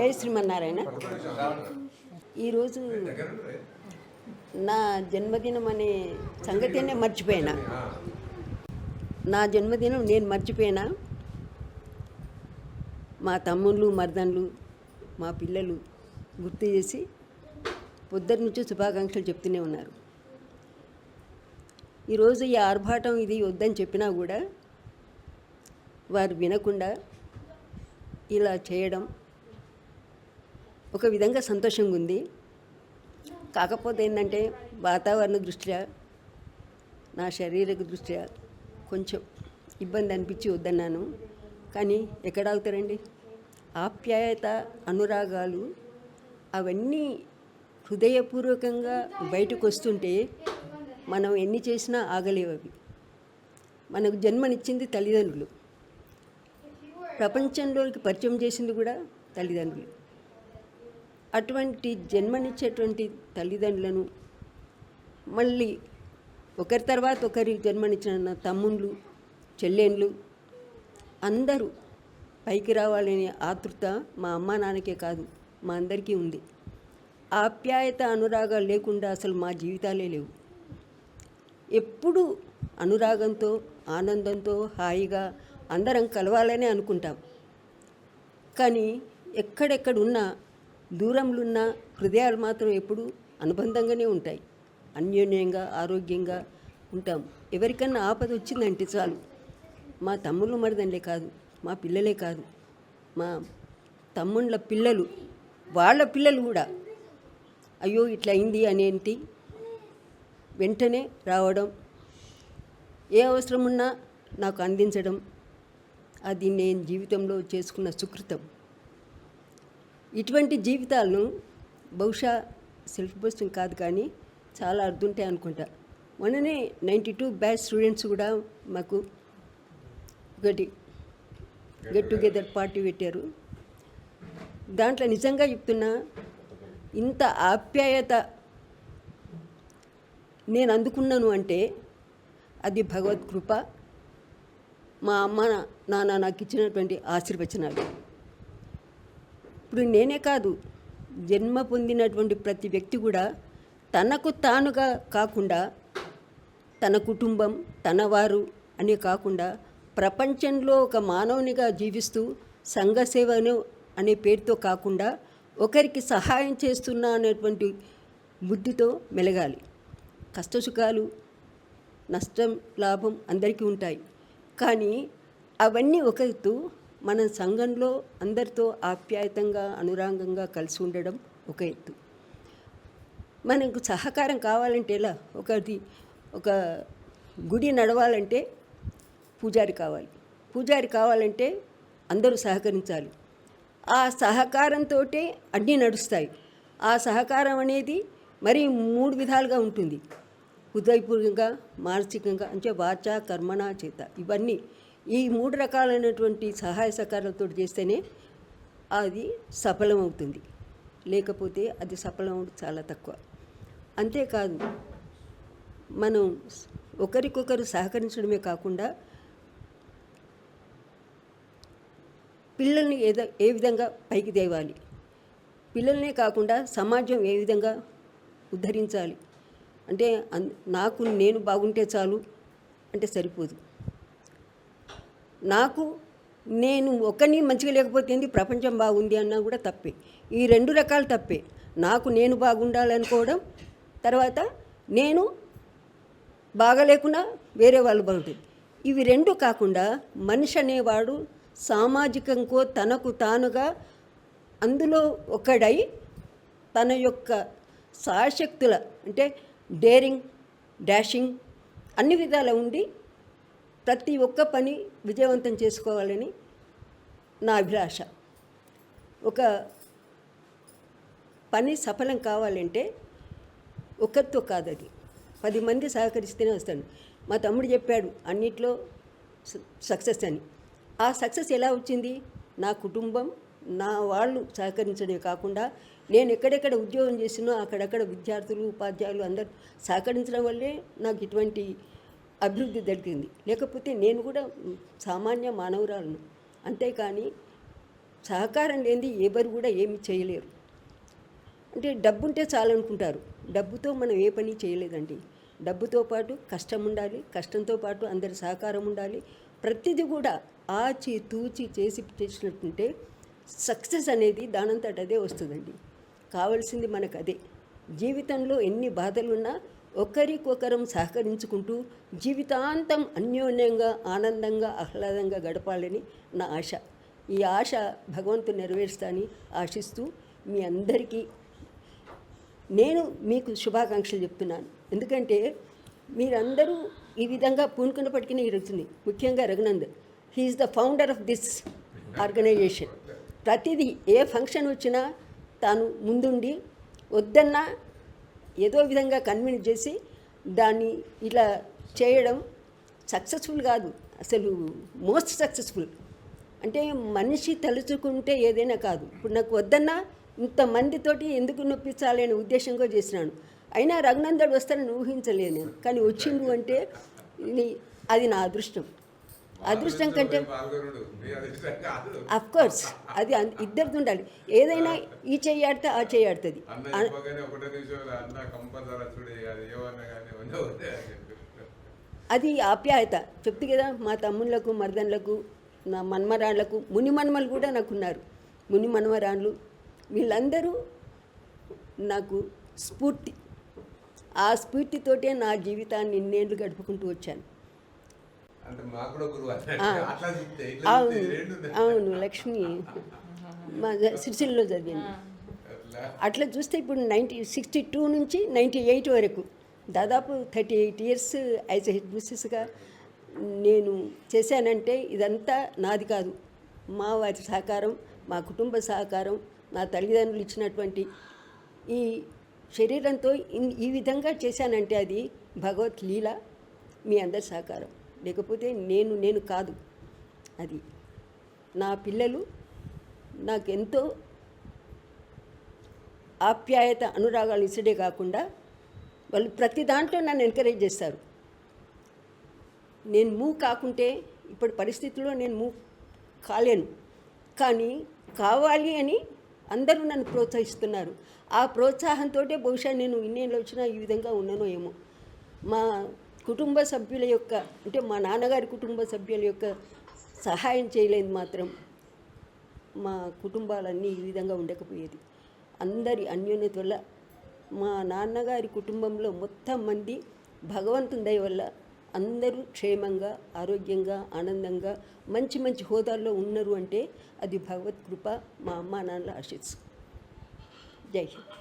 జై శ్రీమన్నారాయణ. ఈరోజు నా జన్మదినం అనే సంగతినే మర్చిపోయినా. నా జన్మదినం నేను మర్చిపోయినా. మా తమ్ముళ్ళు మర్దన్లు మా పిల్లలు గుర్తు చేసి పొద్దున్న నుంచి శుభాకాంక్షలు చెప్తూనే ఉన్నారు. ఈరోజు ఈ ఆర్భాటం ఇది వద్దని చెప్పినా కూడా వారు వినకుండా ఇలా చేయడం ఒక విధంగా సంతోషంగా ఉంది కాకపోతే ఏంటంటే వాతావరణ దృష్ట్యా నా శారీరక దృష్ట్యా కొంచెం ఇబ్బంది అనిపించి వద్దన్నాను. కానీ ఎక్కడ ఆగుతారండి? ఆప్యాయత అనురాగాలు అవన్నీ హృదయపూర్వకంగా బయటకు వస్తుంటే మనం ఎన్ని చేసినా ఆగలేవు అవి. మనకు జన్మనిచ్చింది తల్లిదండ్రులు. ప్రపంచంలోకి పరిచయం చేసింది కూడా తల్లిదండ్రులు. అటువంటి జన్మనిచ్చేటువంటి తల్లిదండ్రులను మళ్ళీ ఒకరి తర్వాత ఒకరి జన్మనిచ్చిన తమ్ముళ్ళు చెల్లెండ్లు అందరూ పైకి రావాలనే ఆతృత మా అమ్మా నాన్నకే కాదు మా అందరికీ ఉంది. ఆప్యాయత అనురాగాలు లేకుండా అసలు మా జీవితాలే లేవు. ఎప్పుడు అనురాగంతో ఆనందంతో హాయిగా అందరం కలవాలనే అనుకుంటాం. కానీ ఎక్కడెక్కడ ఉన్నా దూరంలో ఉన్న హృదయాలు మాత్రం ఎప్పుడూ అనుబంధంగానే ఉంటాయి. అన్యోన్యంగా ఆరోగ్యంగా ఉంటాం. ఎవరికన్నా ఆపద వచ్చిందంటే చాలు. మా తమ్ముళ్ళు మరిదండే కాదు మా పిల్లలే కాదు. మా తమ్ముళ్ళ పిల్లలు వాళ్ళ పిల్లలు కూడా. అయ్యో ఇట్లా అయింది అనేంటి వెంటనే రావడం ఏ అవసరం ఉన్నా నాకు అందించడం అది నేను జీవితంలో చేసుకున్న సుకృతం. ఇటువంటి జీవితాలను బహుశా సెల్ఫ్ బోస్టింగ్ కాదు కానీ చాలా అర్థుంటాయి అనుకుంటా. మొన్ననే నైంటీ టూ బ్యాచ్ స్టూడెంట్స్ కూడా మాకు ఒకటి గెట్ టుగెదర్ పార్టీ పెట్టారు. దాంట్లో నిజంగా చెప్తున్నా ఇంత ఆప్యాయత నేను అందుకున్నాను అంటే అది భగవత్ కృప. మా అమ్మ నాన్న నాకు ఇచ్చినటువంటి ఆశీర్వచనాలు. ఇప్పుడు నేనే కాదు జన్మ పొందినటువంటి ప్రతి వ్యక్తి కూడా తనకు తానుగా కాకుండా తన కుటుంబం తన వారు అని కాకుండా ప్రపంచంలో ఒక మానవునిగా జీవిస్తూ సంఘసేవను అనే పేరుతో కాకుండా ఒకరికి సహాయం చేస్తున్నా అనేటువంటి బుద్ధితో మెలగాలి. కష్టసుఖాలు నష్టం లాభం అందరికీ ఉంటాయి. కానీ అవన్నీ ఒక ఎత్తు మన సంఘంలో అందరితో ఆప్యాయతంగా అనురాగంగా కలిసి ఉండడం ఒక ఎత్తు. మనకు సహకారం కావాలంటే ఎలా? ఒకటి ఒక గుడి నడవాలంటే పూజారి కావాలి. పూజారి కావాలంటే అందరూ సహకరించాలి. ఆ సహకారంతో అన్నీ నడుస్తాయి. ఆ సహకారం అనేది మరి మూడు విధాలుగా ఉంటుంది. హృదయపూర్వకంగా మానసికంగా అంటే వాచ కర్మణ చేత ఇవన్నీ ఈ మూడు రకాలైనటువంటి సహాయ సహకారాలతో చేస్తేనే అది సఫలమవుతుంది. లేకపోతే అది సఫలం చాలా తక్కువ. అంతేకాదు మనం ఒకరికొకరు సహకరించడమే కాకుండా పిల్లల్ని ఏదో ఏ విధంగా పైకి తేవాలి? పిల్లల్నే కాకుండా సమాజం ఏ విధంగా ఉద్ధరించాలి? అంటే అన్- నాకు నేను బాగుంటే చాలు అంటే సరిపోదు. నాకు నేను ఒక్కని మంచిగా లేకపోతే ఏంది? ప్రపంచం బాగుంది అన్నా కూడా తప్పే. ఈ రెండు రకాలు తప్పే. నాకు నేను బాగుండాలనుకోవడం తర్వాత నేను బాగలేకున్నా వేరే వాళ్ళు బాగుంటుంది ఇవి రెండు కాకుండా మనిషి అనేవాడు సామాజికంకో తనకు తానుగా అందులో ఒకడై తన యొక్క సాశక్తుల అంటే డేరింగ్ డాషింగ్ అన్ని విధాల ఉండి ప్రతి ఒక్క పని విజయవంతం చేసుకోవాలని నా అభిలాష. ఒక పని సఫలం కావాలంటే ఒక్కరితో కాదు అది పది మంది సహకరిస్తేనే వస్తాను. మా తమ్ముడు చెప్పాడు అన్నిట్లో సక్సెస్ అని. ఆ సక్సెస్ ఎలా వచ్చింది? నా కుటుంబం నా వాళ్ళు సహకరించడమే కాకుండా నేను ఎక్కడెక్కడ ఉద్యోగం చేసినో అక్కడక్కడ విద్యార్థులు ఉపాధ్యాయులు అందరూ సహకరించడం వల్లే నాకు ఇటువంటి అభివృద్ధి జరిగింది. లేకపోతే నేను కూడా సామాన్య మానవురాలను. అంతేకాని సహకారం లేనిది ఎవరు కూడా ఏమి చేయలేరు. అంటే డబ్బు ఉంటే చాలనుకుంటారు. డబ్బుతో మనం ఏ పని చేయలేదండి. డబ్బుతో పాటు కష్టం ఉండాలి. కష్టంతో పాటు అందరి సహకారం ఉండాలి. ప్రతిదీ కూడా ఆచి తూచి చేసి చేసినట్టుంటే సక్సెస్ అనేది దానంతట అదే వస్తుందండి. కావాల్సింది మనకు అదే. జీవితంలో ఎన్ని బాధలున్నా ఒకరికొకరం సహకరించుకుంటూ జీవితాంతం అన్యోన్యంగా ఆనందంగా ఆహ్లాదంగా గడపాలని నా ఆశ. ఈ ఆశ భగవంతుడు నెరవేరుస్తానని ఆశిస్తూ మీ అందరికీ నేను మీకు శుభాకాంక్షలు చెప్తున్నాను. ఎందుకంటే మీరందరూ ఈ విధంగా పూనుకున్నప్పటికీ ఇరుగుతుంది ముఖ్యంగా Raghunand he is the founder of this organisation ప్రతిదీ ఏ ఫంక్షన్ వచ్చినా తాను ముందుండి వద్దన్నా ఏదో విధంగా కన్విన్స్ చేసి దాన్ని ఇట్లా చేయడం సక్సెస్ఫుల్ కాదు. అసలు మోస్ట్ సక్సెస్ఫుల్ అంటే మనిషి తలుచుకుంటే ఏదైనా కాదు. ఇప్పుడు నాకు వద్దన్నా ఇంతమందితోటి ఎందుకు నొప్పించాలి అనే ఉద్దేశంగా చేసినాను అయినా రఘునందడు వస్తానని ఊహించలేదు నేను కానీ వచ్చిండు అంటే అది నా అదృష్టం. అదృష్టం కంటే పాల్గొనడు. మీ అదృష్టం కాదు. అఫ్ కోర్స్ అది ఇద్దరిది ఉండాలి. ఏదైనా ఈ చెయ్యి ఆడితే ఆ చెయ్యి ఆడుతుంది. అది ఆప్యాయత. చెప్తే కదా మా తమ్ముళ్ళకు మర్దన్లకు నా మన్మరాళ్ళకు ముని మన్మలు కూడా నాకు ఉన్నారు ముని మన్మరాళ్ళు. వీళ్ళందరూ నాకు స్ఫూర్తి. ఆ స్ఫూర్తితోటే నా జీవితాన్ని ఇన్నేళ్ళు గడుపుకుంటూ వచ్చాను. అవును. అవును లక్ష్మి. మా సిరిసిల్లో చదివింది అట్లా అట్లా చూస్తే ఇప్పుడు నైంటీ సిక్స్టీ టూ నుంచి నైంటీ ఎయిట్ వరకు దాదాపు thirty eight years as a head మిస్సెస్గా నేను చేశానంటే ఇదంతా నాది కాదు. మా వారి సహకారం మా కుటుంబ సహకారం నా తల్లిదండ్రులు ఇచ్చినటువంటి ఈ శరీరంతో ఈ విధంగా చేశానంటే అది భగవత్ లీల మీ అందరి సహకారం. లేకపోతే నేను నేను కాదు. అది నా పిల్లలు నాకెంతో ఆప్యాయత అనురాగాలు ఇచ్చడే కాకుండా వాళ్ళు ప్రతి దాంట్లో నన్ను ఎంకరేజ్ చేస్తారు. నేను మూవ్ కాకుంటే ఇప్పటి పరిస్థితుల్లో నేను మూవ్ కాలేను. కానీ కావాలి అని అందరూ నన్ను ప్రోత్సహిస్తున్నారు. ఆ ప్రోత్సాహంతో బహుశా నేను ఇన్నేళ్ళు వచ్చినా ఈ విధంగా ఉన్నానో ఏమో. మా కుటుంబ సభ్యుల యొక్క అంటే మా నాన్నగారి కుటుంబ సభ్యుల యొక్క సహాయం చేయలేదు మాత్రం. మా కుటుంబాలన్నీ ఈ విధంగా ఉండకపోయేది. అందరి అన్యోన్యత వల్ల మా నాన్నగారి కుటుంబంలో మొత్తం మంది భగవంతుని దయ వల్ల అందరూ క్షేమంగా ఆరోగ్యంగా ఆనందంగా మంచి మంచి హోదాల్లో ఉన్నారు అంటే అది భగవత్ కృప మా అమ్మ నాన్నల ఆశీస్సు. జై హింద్.